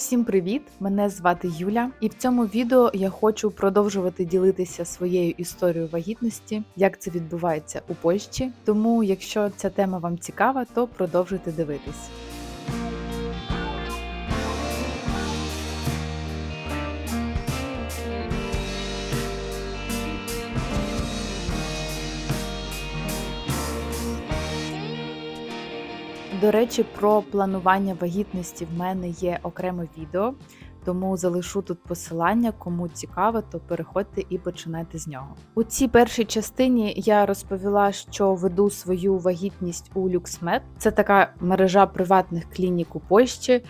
Всім привіт! Мене звати Юля, і в цьому відео я хочу продовжувати ділитися своєю історією вагітності, як це відбувається у Польщі. Тому, якщо ця тема вам цікава, то продовжуйте дивитись. До речі, про планування вагітності в мене є окреме відео, тому залишу тут посилання. Кому цікаво, то переходьте і починайте з нього. У цій першій частині я розповіла, що веду свою вагітність у LuxMed. Це така мережа приватних клінік у Польщі.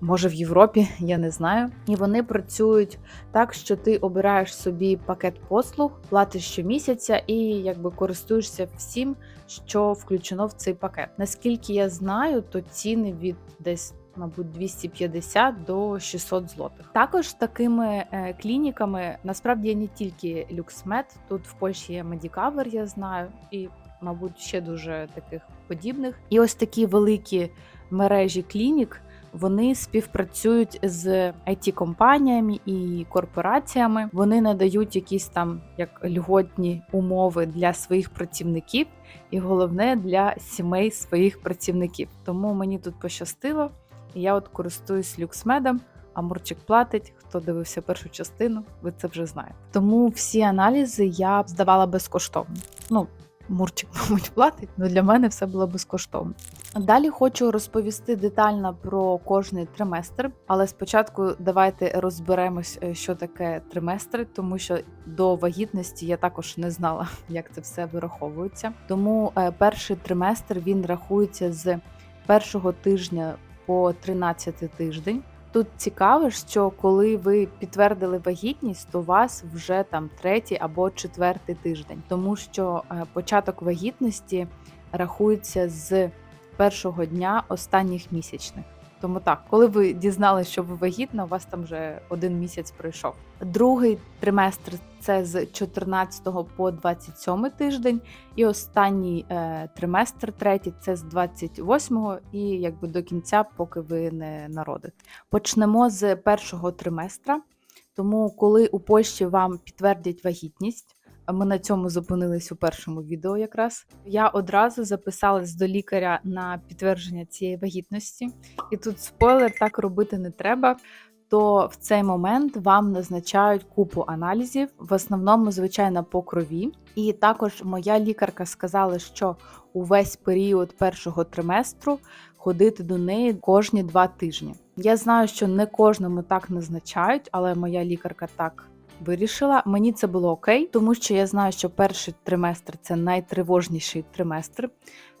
Може в Європі, я не знаю. І вони працюють так, що ти обираєш собі пакет послуг, платиш щомісяця і якби користуєшся всім, що включено в цей пакет. Наскільки я знаю, то ціни від десь. Мабуть, 250 до 600 злотих. Також такими е, клініками насправді не тільки LuxMed, Тут в Польщі є Medicover, я знаю, і, мабуть, ще дуже таких подібних. І ось такі великі мережі клінік вони співпрацюють з it компаніями і корпораціями. Вони надають якісь там як льготні умови для своїх працівників, і головне для сімей своїх працівників. Тому мені тут пощастило, я от користуюсь люксмедом. А Мурчик платить. Хто дивився першу частину, ви це вже знаєте. Тому всі аналізи я здавала безкоштовно. Ну, Мурчик, мабуть, платить, але для мене все було безкоштовно. Далі хочу розповісти детально про кожний триместр, але спочатку давайте розберемось, е, що таке триместри, тому що до вагітності я також не знала, як це все вираховується. Тому е, перший триместр він рахується з першого тижня по 13 тиждень. Тут цікаво, що коли ви підтвердили вагітність, то у вас вже там третій або четвертий тиждень, тому що е, початок вагітності рахується з першого дня останніх місячних. Тому так, коли ви дізналися, що ви вагітна, у вас там вже один місяць пройшов. Другий триместр це з 14 по 27 тиждень, і останній е, триместр, третій це з 28 і якби до кінця, поки ви не народите. Почнемо з першого триместра. Тому, коли у Польщі вам підтвердять вагітність, ми на цьому зупинились у першому відео. Якраз я одразу записалась до лікаря на підтвердження цієї вагітності, і тут спойлер так робити не треба. То в цей момент вам назначають купу аналізів, в основному, звичайно, по крові. І також моя лікарка сказала, що увесь період першого триместру ходити до неї кожні два тижні. Я знаю, що не кожному так назначають, але моя лікарка так вирішила. Мені це було окей, тому що я знаю, що перший триместр це найтривожніший триместр.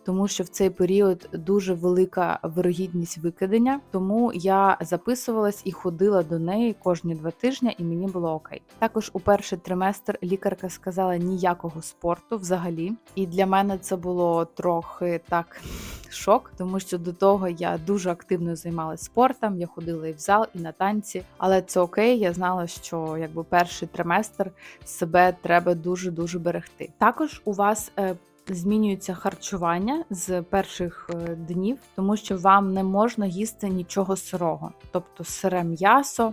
Тому що в цей період дуже велика вирогідність викидення, тому я записувалась і ходила до неї кожні два тижні, і мені було окей. Також у перший триместр лікарка сказала ніякого спорту взагалі, і для мене це було трохи так шок, тому що до того я дуже активно займалася спортом. Я ходила і в зал, і на танці, але це окей. Я знала, що якби перший триместр себе треба дуже дуже берегти. Також у вас е, Змінюється харчування з перших е, днів, тому що вам не можна їсти нічого сирого, тобто сире м'ясо,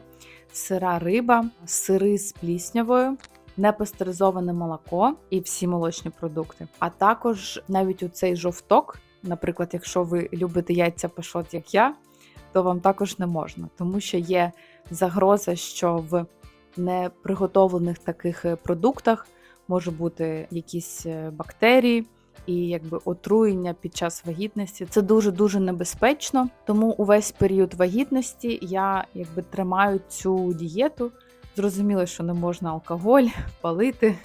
сира риба, сири з пліснявою, непастеризоване молоко і всі молочні продукти. А також навіть у цей жовток, наприклад, якщо ви любите яйця пашот, як я, то вам також не можна, тому що є загроза, що в неприготовлених таких е, продуктах може бути якісь е, бактерії. І якби отруєння під час вагітності це дуже дуже небезпечно. Тому увесь період вагітності я якби тримаю цю дієту. Зрозуміло, що не можна алкоголь палити,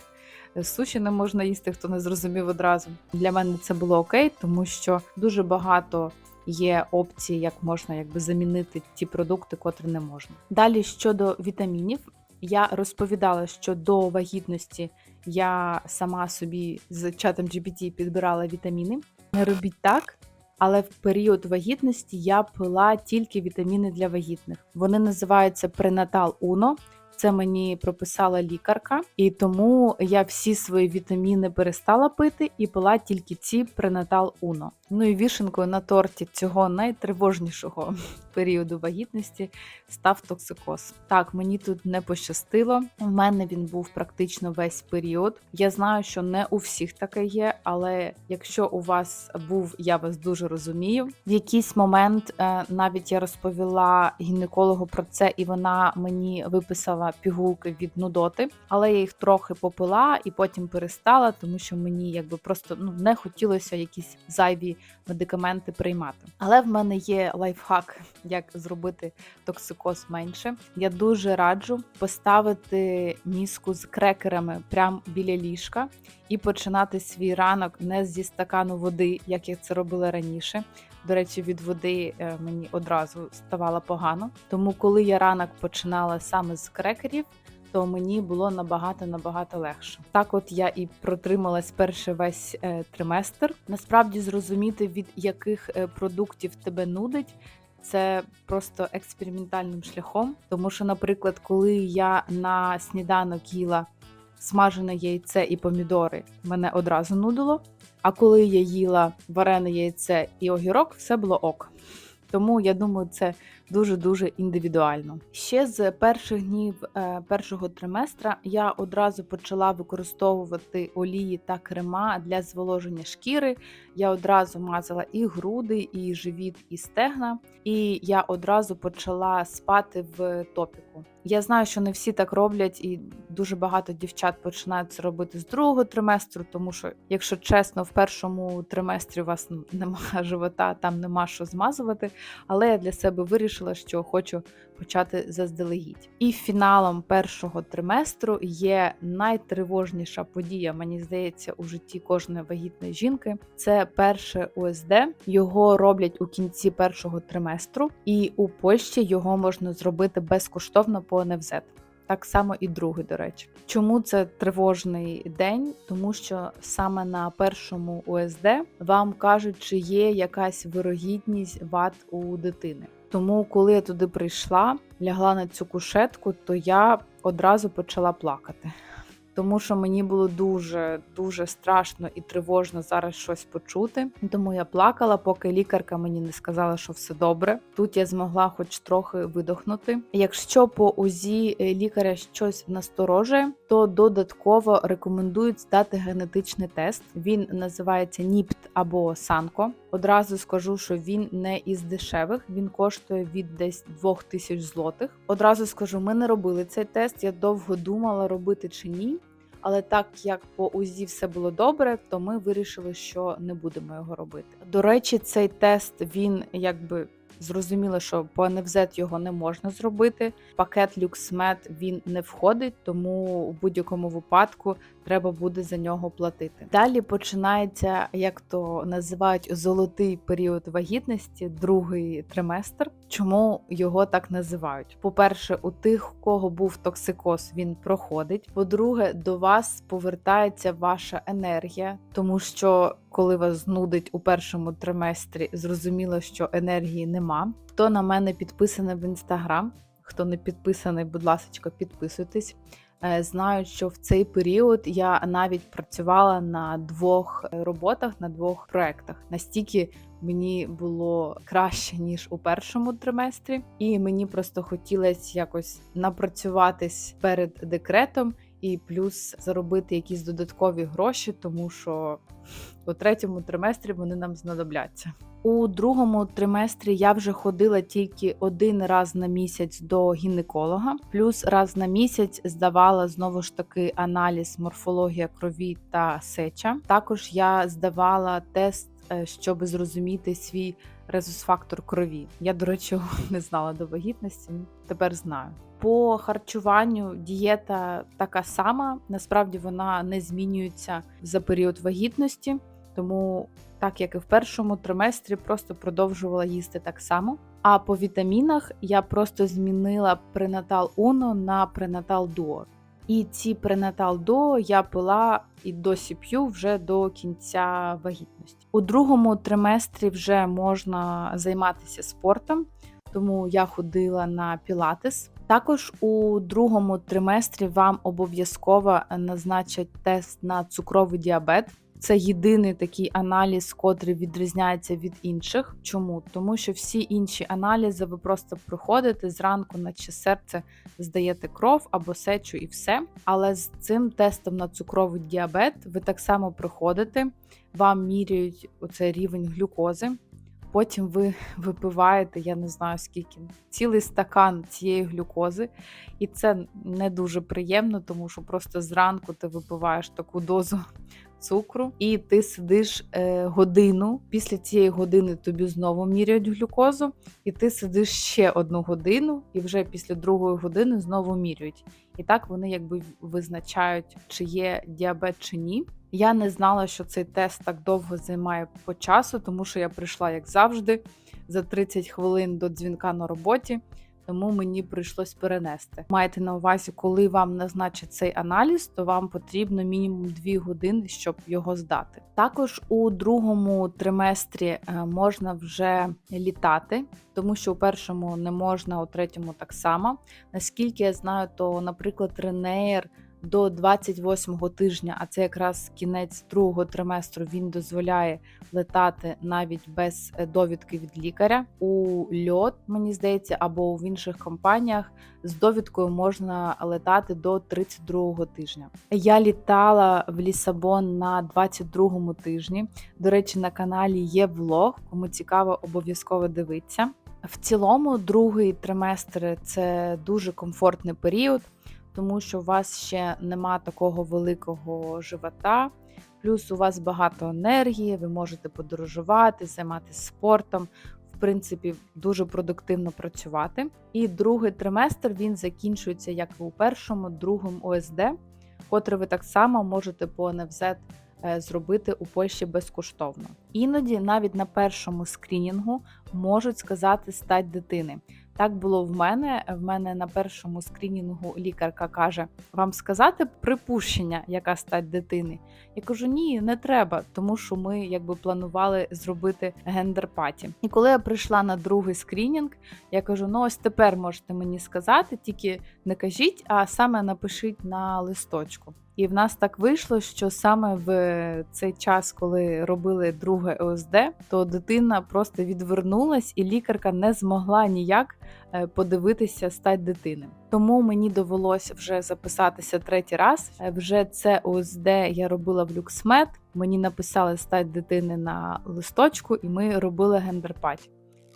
суші не можна їсти, хто не зрозумів одразу. Для мене це було окей, тому що дуже багато є опцій, як можна якби замінити ті продукти, котрі не можна. Далі щодо вітамінів, я розповідала, що до вагітності я сама собі з чатом GPT підбирала вітаміни. Не робіть так, але в період вагітності я пила тільки вітаміни для вагітних. Вони називаються Prenatal Uno. Це мені прописала лікарка, і тому я всі свої вітаміни перестала пити і пила тільки ці пренатал Уно. Ну і вішенкою на торті цього найтривожнішого періоду вагітності став токсикоз. Так, мені тут не пощастило. У мене він був практично весь період. Я знаю, що не у всіх таке є, але якщо у вас був, я вас дуже розумію. В якийсь момент е, навіть я розповіла гінекологу про це, і вона мені виписала пігулки від нудоти, але я їх трохи попила і потім перестала, тому що мені якби просто ну не хотілося якісь зайві медикаменти приймати. Але в мене є лайфхак, як зробити токсикоз менше. Я дуже раджу поставити міску з крекерами прямо біля ліжка і починати свій ранок не зі стакану води, як я це робила раніше. До речі, від води е, мені одразу ставало погано. Тому, коли я ранок починала саме з крекерів, то мені було набагато набагато легше. Так, от я і протрималась перший весь е, триместр. Насправді зрозуміти, від яких е, продуктів тебе нудить. Це просто експериментальним шляхом, тому що, наприклад, коли я на сніданок їла смажене яйце і помідори, мене одразу нудило. А коли я їла варене яйце і огірок, все було ок. Тому я думаю, це дуже-дуже індивідуально. Ще з перших днів е, першого триместра я одразу почала використовувати олії та крема для зволоження шкіри. Я одразу мазала і груди, і живіт, і стегна, і я одразу почала спати в топіку. Я знаю, що не всі так роблять, і дуже багато дівчат починають це робити з другого триместру, тому що, якщо чесно, в першому триместрі у вас немає живота, там нема що змазувати. Але я для себе вирішила, що хочу почати заздалегідь. І фіналом першого триместру є найтривожніша подія, мені здається, у житті кожної вагітної жінки. Це перше УСД. Його роблять у кінці першого триместру, і у Польщі його можна зробити безкоштовно по НФЗ. Так само і другий, до речі. Чому це тривожний день? Тому що саме на першому УСД вам кажуть, чи є якась вирогідність вад у дитини. Тому, коли я туди прийшла, лягла на цю кушетку, то я одразу почала плакати. Тому що мені було дуже дуже страшно і тривожно зараз щось почути. Тому я плакала, поки лікарка мені не сказала, що все добре. Тут я змогла хоч трохи видохнути. Якщо по УЗІ лікаря щось насторожує, то додатково рекомендують здати генетичний тест. Він називається НІПТ або Санко. Одразу скажу, що він не із дешевих, він коштує від десь 2000 злотих. Одразу скажу, ми не робили цей тест. Я довго думала, робити чи ні. Але так як по УЗІ все було добре, то ми вирішили, що не будемо його робити. До речі, цей тест він якби зрозуміло, що по НФЗ його не можна зробити. Пакет LuxMed він не входить, тому у будь-якому випадку треба буде за нього платити. Далі починається, як то називають, золотий період вагітності, другий триместр. Чому його так називають? По-перше, у тих, у кого був токсикоз, він проходить. По-друге, до вас повертається ваша енергія, тому що коли вас знудить у першому триместрі, зрозуміло, що енергії нема. Хто на мене підписаний в інстаграм, хто не підписаний, будь ласка, підписуйтесь. Е, знають, що в цей період я навіть працювала на двох роботах, на двох проектах. Настільки мені було краще ніж у першому триместрі, і мені просто хотілося якось напрацюватись перед декретом і плюс заробити якісь додаткові гроші, тому що у третьому триместрі вони нам знадобляться. У другому триместрі я вже ходила тільки один раз на місяць до гінеколога, плюс раз на місяць здавала знову ж таки аналіз морфологія крові та сеча. Також я здавала тест, е, щоб зрозуміти свій резус-фактор крові. Я, до речі, не знала до вагітності, тепер знаю. По харчуванню дієта така сама, насправді вона не змінюється за період вагітності, тому, так як і в першому триместрі, просто продовжувала їсти так само. А по вітамінах я просто змінила пренатал Уно на пренатал Дуо. І ці пренатал Дуо я пила і досі п'ю вже до кінця вагітності. У другому триместрі вже можна займатися спортом, тому я ходила на пілатес Також у другому триместрі вам обов'язково назначать тест на цукровий діабет. Це єдиний такий аналіз, котрий відрізняється від інших. Чому? Тому що всі інші аналізи ви просто приходите зранку, наче серце здаєте кров або сечу і все. Але з цим тестом на цукровий діабет ви так само приходите, вам міряють оцей рівень глюкози. Потім ви випиваєте, я не знаю скільки, цілий стакан цієї глюкози, і це не дуже приємно, тому що просто зранку ти випиваєш таку дозу цукру, і ти сидиш е, годину. Після цієї години тобі знову міряють глюкозу, і ти сидиш ще одну годину, і вже після другої години знову міряють. І так вони якби визначають, чи є діабет чи ні. Я не знала, що цей тест так довго займає по часу, тому що я прийшла, як завжди, за 30 хвилин до дзвінка на роботі, тому мені прийшлось перенести. Майте на увазі, коли вам назначать цей аналіз, то вам потрібно мінімум 2 години, щоб його здати. Також у другому триместрі е, можна вже літати, тому що у першому не можна, у третьому так само. Наскільки я знаю, то, наприклад, Ренеєр до 28-го тижня, а це якраз кінець другого триместру, він дозволяє летати навіть без е, довідки від лікаря. У льот, мені здається, або в інших компаніях з довідкою можна летати до 32-го тижня. Я літала в Лісабон на 22-му тижні. До речі, на каналі є влог, кому цікаво, обов'язково дивитися. В цілому, другий триместр це дуже комфортний період тому що у вас ще нема такого великого живота, плюс у вас багато енергії, ви можете подорожувати, займатися спортом. В принципі, дуже продуктивно працювати. І другий триместр він закінчується як у першому, другому ОСД, котрий ви так само можете по НФЗ Е, зробити у Польщі безкоштовно. Іноді навіть на першому скрінінгу можуть сказати стать дитини. Так було в мене. В мене на першому скрінінгу лікарка каже: Вам сказати припущення, яка стать дитини? Я кажу, ні, не треба, тому що ми якби планували зробити гендерпаті. І коли я прийшла на другий скрінінг, я кажу: ну ось тепер можете мені сказати, тільки не кажіть, а саме напишіть на листочку. І в нас так вийшло, що саме в цей час, коли робили друге ОСД, то дитина просто відвернулась, і лікарка не змогла ніяк е, подивитися стать дитини. Тому мені довелося вже записатися третій раз. Е, вже це ОСД я робила в люксмед. Мені написали стать дитини на листочку, і ми робили гендерпаті.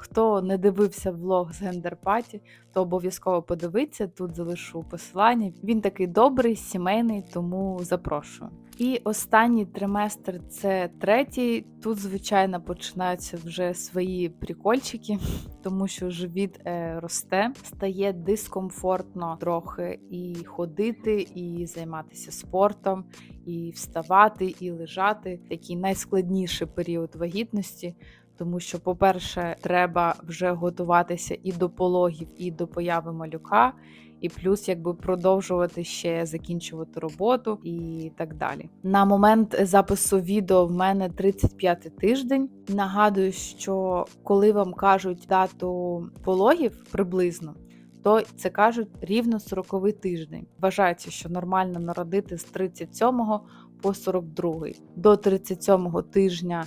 Хто не дивився влог з гендерпаті, то обов'язково подивиться. Тут залишу посилання. Він такий добрий, сімейний, тому запрошую. І останній триместр це третій. Тут, звичайно, починаються вже свої прикольчики, тому що живіт е, росте, стає дискомфортно трохи і ходити, і займатися спортом, і вставати, і лежати. Такий найскладніший період вагітності. Тому що, по-перше, треба вже готуватися і до пологів, і до появи малюка, і плюс якби продовжувати ще закінчувати роботу і так далі. На момент запису відео в мене 35-й тиждень. Нагадую, що коли вам кажуть дату пологів приблизно. То це кажуть рівно 40-й тиждень. Вважається, що нормально народити з 37 по 42. До 37-го тижня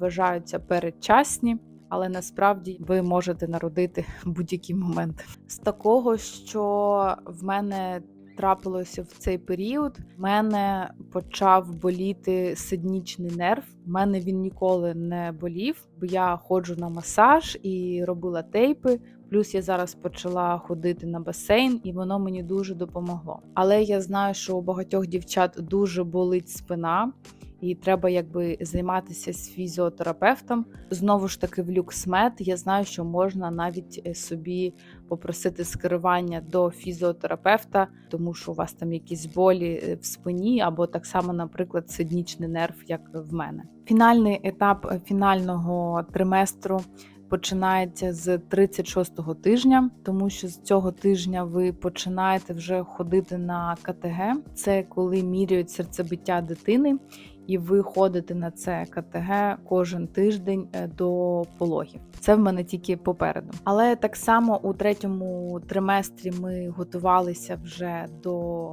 вважаються передчасні, але насправді ви можете народити будь-який момент. З такого, що в мене трапилося в цей період, в мене почав боліти сиднічний нерв. У мене він ніколи не болів, бо я ходжу на масаж і робила тейпи. Плюс я зараз почала ходити на басейн, і воно мені дуже допомогло. Але я знаю, що у багатьох дівчат дуже болить спина і треба якби займатися з фізіотерапевтом. Знову ж таки, в люксмед я знаю, що можна навіть е, собі попросити скерування до фізіотерапевта, тому що у вас там якісь болі е, в спині, або так само, наприклад, сиднічний нерв, як в мене. Фінальний етап е, фінального триместру. Починається з 36-го тижня, тому що з цього тижня ви починаєте вже ходити на КТГ. Це коли міряють серцебиття дитини, і ви ходите на це КТГ кожен тиждень е, до пологів. Це в мене тільки попереду. Але так само у третьому триместрі ми готувалися вже до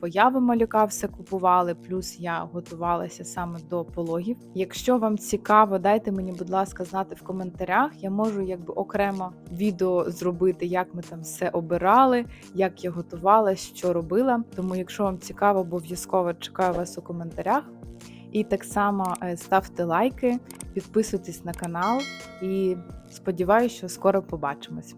появи малюка, все купували. Плюс я готувалася саме до пологів. Якщо вам цікаво, дайте мені, будь ласка, знати в коментарях. Я можу якби окремо відео зробити, як ми там все обирали, як я готувалась, що робила. Тому, якщо вам цікаво, обов'язково чекаю вас у коментарях. І так само е, ставте лайки, підписуйтесь на канал і сподіваюся, що скоро побачимось.